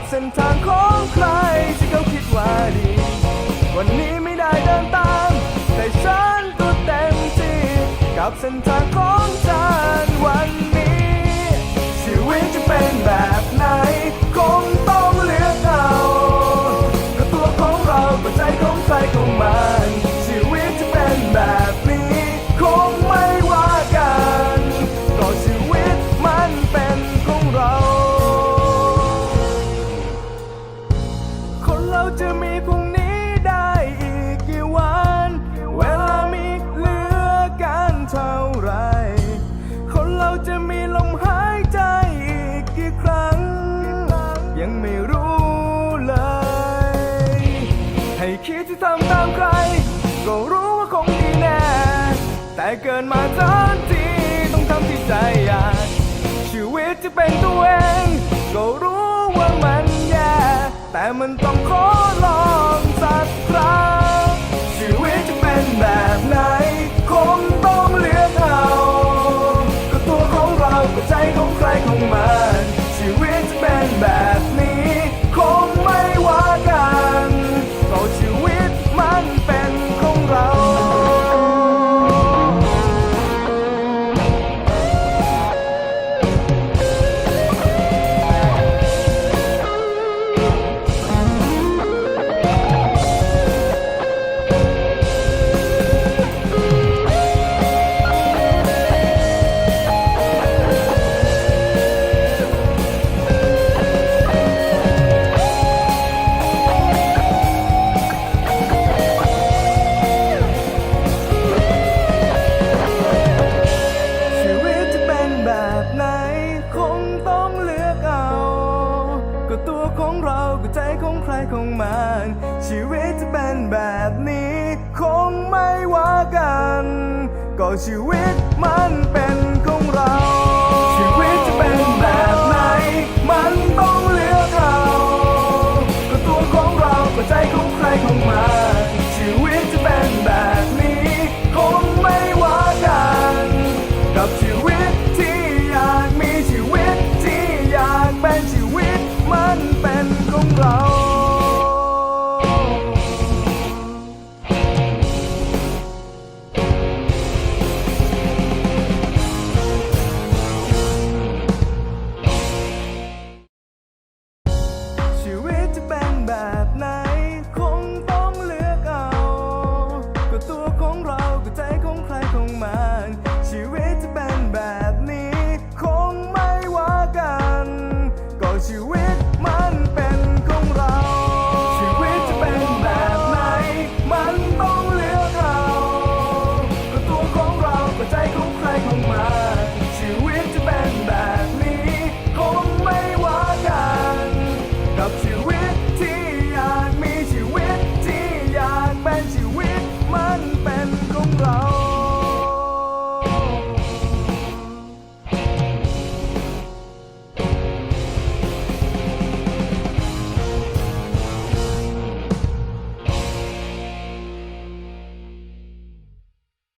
ับเส้นทางของใครที่เขาคิดว่าดี วันนี้ไม่ได้เดินตาม แต่ฉันก็เต็มที่ กับเส้นทางของฉันวันนี้ ชีวิตจะเป็นแบบไหน ให้คิดที่ทำตามใคร ก็รู้ว่าคงดีแน่ แต่เกินมาทันทีต้องทำที่ใจอยากชีวิตจะเป็นตัวเอง ก็รู้ว่ามันแย่ แต่มันต้องขอ ใครของมัน ชีวิตจะเป็นแบบนี้ คงไม่ว่ากัน ก็ชีวิตมันเป็น